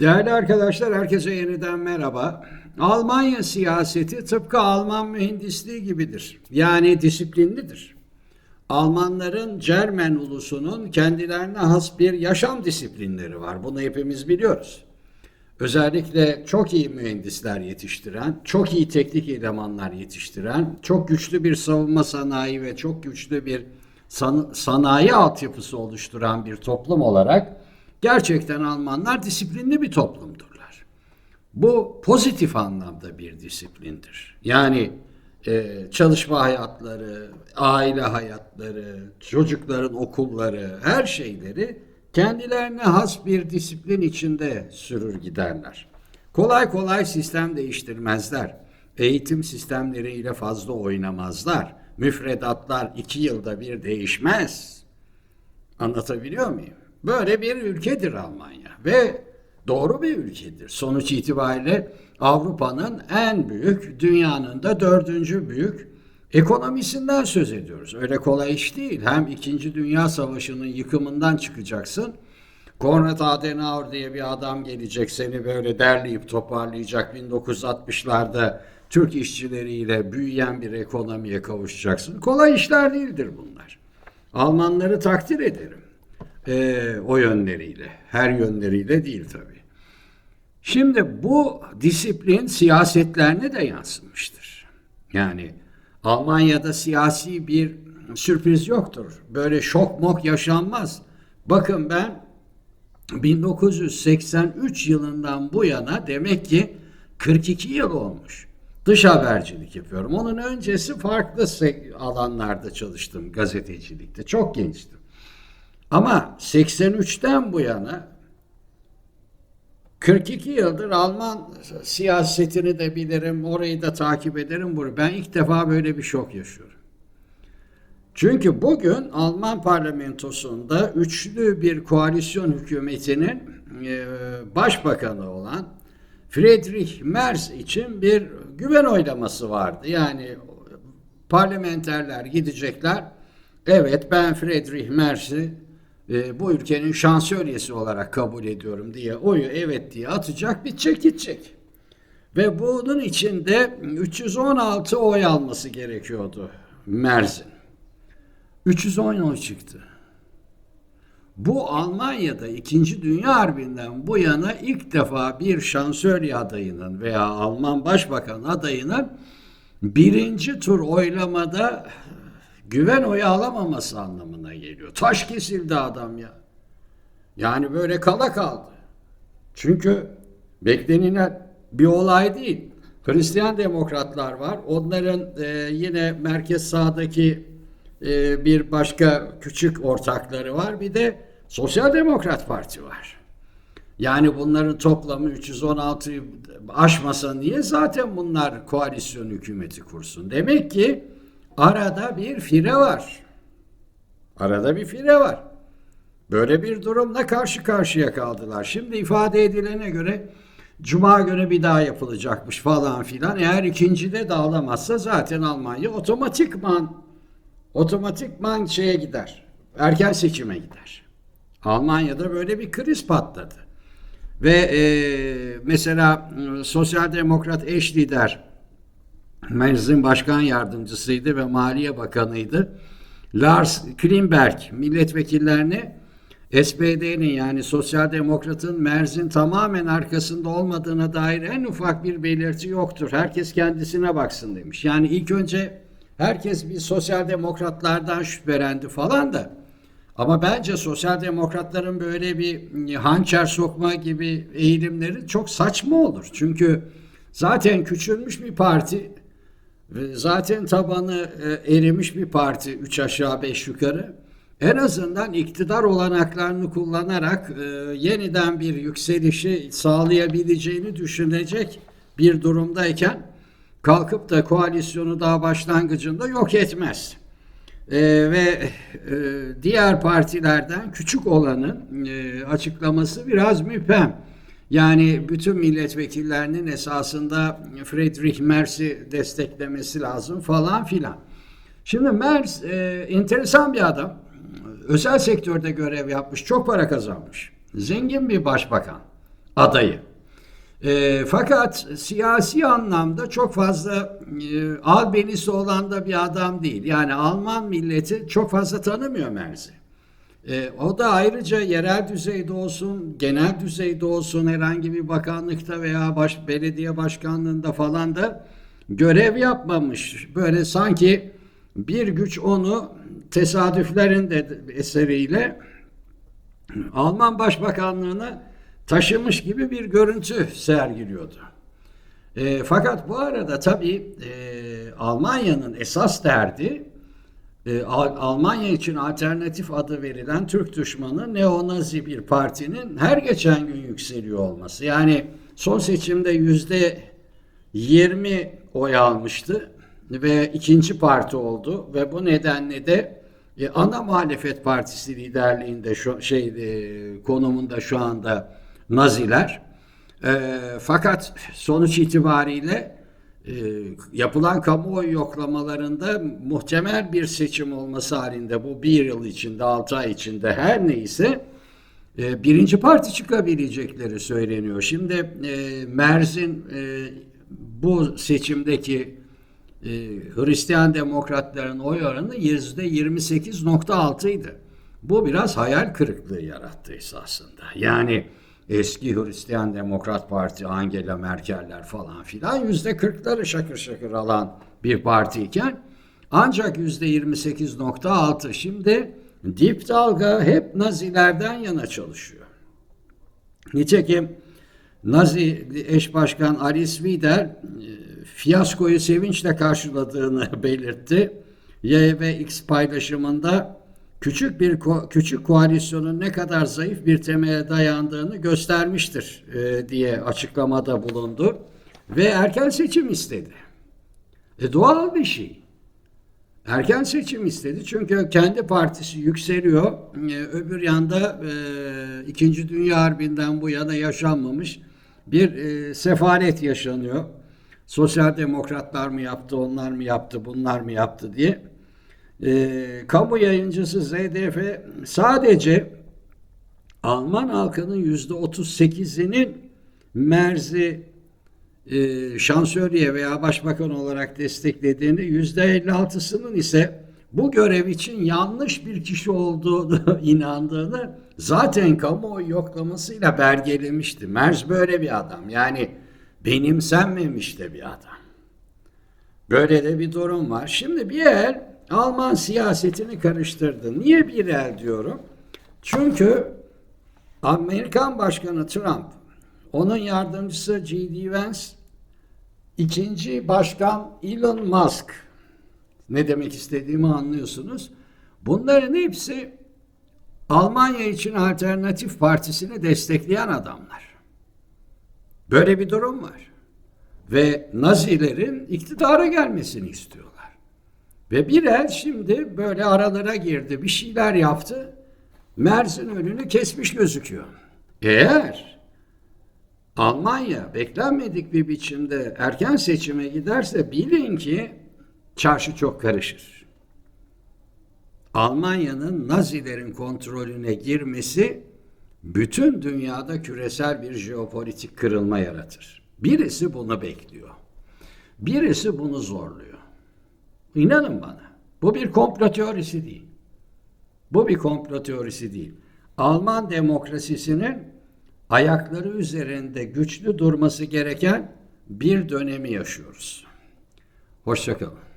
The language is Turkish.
Değerli arkadaşlar, herkese yeniden merhaba. Almanya siyaseti tıpkı Alman mühendisliği gibidir. Yani disiplinlidir. Almanların Cermen ulusunun kendilerine has bir yaşam disiplinleri var. Bunu hepimiz biliyoruz. Özellikle çok iyi mühendisler yetiştiren, çok iyi teknik elemanlar yetiştiren, çok güçlü bir savunma sanayi ve çok güçlü bir san- sanayi altyapısı oluşturan bir toplum olarak gerçekten Almanlar disiplinli bir toplumdurlar. Bu pozitif anlamda bir disiplindir. Yani e, çalışma hayatları, aile hayatları, çocukların okulları, her şeyleri kendilerine has bir disiplin içinde sürür giderler. Kolay kolay sistem değiştirmezler. Eğitim sistemleriyle fazla oynamazlar. Müfredatlar iki yılda bir değişmez. Anlatabiliyor muyum? Böyle bir ülkedir Almanya ve doğru bir ülkedir. Sonuç itibariyle Avrupa'nın en büyük, dünyanın da dördüncü büyük ekonomisinden söz ediyoruz. Öyle kolay iş değil. Hem İkinci Dünya Savaşı'nın yıkımından çıkacaksın. Konrad Adenauer diye bir adam gelecek seni böyle derleyip toparlayacak 1960'larda Türk işçileriyle büyüyen bir ekonomiye kavuşacaksın. Kolay işler değildir bunlar. Almanları takdir ederim. Ee, o yönleriyle. Her yönleriyle değil tabii. Şimdi bu disiplin siyasetlerine de yansımıştır. Yani Almanya'da siyasi bir sürpriz yoktur. Böyle şok mok yaşanmaz. Bakın ben 1983 yılından bu yana demek ki 42 yıl olmuş. Dış habercilik yapıyorum. Onun öncesi farklı alanlarda çalıştım gazetecilikte. Çok gençtim. Ama 83'ten bu yana 42 yıldır Alman siyasetini de bilirim, orayı da takip ederim. Bunu. Ben ilk defa böyle bir şok yaşıyorum. Çünkü bugün Alman parlamentosunda üçlü bir koalisyon hükümetinin e, başbakanı olan Friedrich Merz için bir güven oylaması vardı. Yani parlamenterler gidecekler. Evet ben Friedrich Merz'i e, bu ülkenin şansölyesi olarak kabul ediyorum diye oyu evet diye atacak bitecek gidecek. Ve bunun için de 316 oy alması gerekiyordu Merz'in. 310 oy çıktı. Bu Almanya'da 2. Dünya Harbi'nden bu yana ilk defa bir şansölye adayının veya Alman Başbakan adayının birinci tur oylamada güven oyu alamaması anlamına geliyor. Taş kesildi adam ya. Yani böyle kala kaldı. Çünkü beklenilen bir olay değil. Hristiyan demokratlar var. Onların e, yine merkez sağdaki e, bir başka küçük ortakları var. Bir de Sosyal Demokrat Parti var. Yani bunların toplamı 316 aşmasa niye zaten bunlar koalisyon hükümeti kursun? Demek ki arada bir fire var. Arada bir fire var. Böyle bir durumla karşı karşıya kaldılar. Şimdi ifade edilene göre Cuma günü bir daha yapılacakmış falan filan. Eğer ikincide dağılamazsa zaten Almanya otomatikman otomatikman şeye gider. Erken seçime gider. Almanya'da böyle bir kriz patladı. Ve e, mesela e, sosyal demokrat eş lider Merz'in başkan yardımcısıydı ve maliye bakanıydı. Lars Klimberg milletvekillerini SPD'nin yani Sosyal Demokrat'ın Merz'in tamamen arkasında olmadığına dair en ufak bir belirti yoktur. Herkes kendisine baksın demiş. Yani ilk önce herkes bir sosyal demokratlardan şüphelendi falan da ama bence sosyal demokratların böyle bir hançer sokma gibi eğilimleri çok saçma olur. Çünkü zaten küçülmüş bir parti zaten tabanı e, erimiş bir parti üç aşağı beş yukarı. En azından iktidar olanaklarını kullanarak e, yeniden bir yükselişi sağlayabileceğini düşünecek bir durumdayken kalkıp da koalisyonu daha başlangıcında yok etmez. E, ve e, diğer partilerden küçük olanın e, açıklaması biraz müphem. Yani bütün milletvekillerinin esasında Friedrich Merz'i desteklemesi lazım falan filan. Şimdi Merz e, enteresan bir adam. Özel sektörde görev yapmış, çok para kazanmış. Zengin bir başbakan. adayı. E, fakat siyasi anlamda çok fazla e, albenisi olan da bir adam değil. Yani Alman milleti çok fazla tanımıyor Merz'i. E, o da ayrıca yerel düzeyde olsun, genel düzeyde olsun herhangi bir bakanlıkta veya baş, belediye başkanlığında falan da görev yapmamış. Böyle sanki bir güç onu tesadüflerin de eseriyle Alman Başbakanlığına taşımış gibi bir görüntü sergiliyordu. E, fakat bu arada tabii e, Almanya'nın esas derdi e, Al- Almanya için alternatif adı verilen Türk düşmanı neonazi bir partinin her geçen gün yükseliyor olması. Yani son seçimde yüzde 20 oy almıştı ve ikinci parti oldu ve bu nedenle de e, ana muhalefet partisi liderliğinde şu şey e, konumunda şu anda Naziler. E, fakat sonuç itibariyle e, yapılan kamuoyu yoklamalarında muhtemel bir seçim olması halinde bu bir yıl içinde, altı ay içinde her neyse e, birinci parti çıkabilecekleri söyleniyor. Şimdi e, Merz'in e, bu seçimdeki e, Hristiyan demokratların oy oranı yüzde 28.6 idi. Bu biraz hayal kırıklığı yarattı esasında. Yani eski Hristiyan Demokrat Parti Angela Merkel'ler falan filan yüzde 40'ları şakır şakır alan bir partiyken ancak yüzde 28.6 şimdi dip dalga hep Nazilerden yana çalışıyor. Nitekim Nazi eş başkan Alice Wider e, fiyaskoyu sevinçle karşıladığını belirtti. Y ve X paylaşımında küçük bir ko- küçük koalisyonun ne kadar zayıf bir temele dayandığını göstermiştir e, diye açıklamada bulundu ve erken seçim istedi. E, doğal bir şey. Erken seçim istedi çünkü kendi partisi yükseliyor. Ee, öbür yanda e, İkinci Dünya Harbi'nden bu yana yaşanmamış bir e, sefalet yaşanıyor. Sosyal demokratlar mı yaptı, onlar mı yaptı, bunlar mı yaptı diye. E, kamu yayıncısı ZDF sadece Alman halkının yüzde 38'inin Merz'i e, şansölye veya başbakan olarak desteklediğini yüzde 56'sının ise bu görev için yanlış bir kişi olduğunu inandığını zaten kamuoyu yoklamasıyla belgelemişti. Merz böyle bir adam. Yani benimsenmemiş de bir adam. Böyle de bir durum var. Şimdi bir el Alman siyasetini karıştırdı. Niye bir el diyorum? Çünkü Amerikan Başkanı Trump, onun yardımcısı J.D. Vance, ikinci başkan Elon Musk, ne demek istediğimi anlıyorsunuz. Bunların hepsi Almanya için Alternatif Partisi'ni destekleyen adamlar. Böyle bir durum var. Ve Nazilerin iktidara gelmesini istiyorlar. Ve bir el şimdi böyle aralara girdi, bir şeyler yaptı. Merz'in önünü kesmiş gözüküyor. Eğer Almanya beklenmedik bir biçimde erken seçime giderse bilin ki çarşı çok karışır. Almanya'nın Nazilerin kontrolüne girmesi bütün dünyada küresel bir jeopolitik kırılma yaratır. Birisi bunu bekliyor. Birisi bunu zorluyor. İnanın bana. Bu bir komplo teorisi değil. Bu bir komplo teorisi değil. Alman demokrasisinin ayakları üzerinde güçlü durması gereken bir dönemi yaşıyoruz. Hoşçakalın.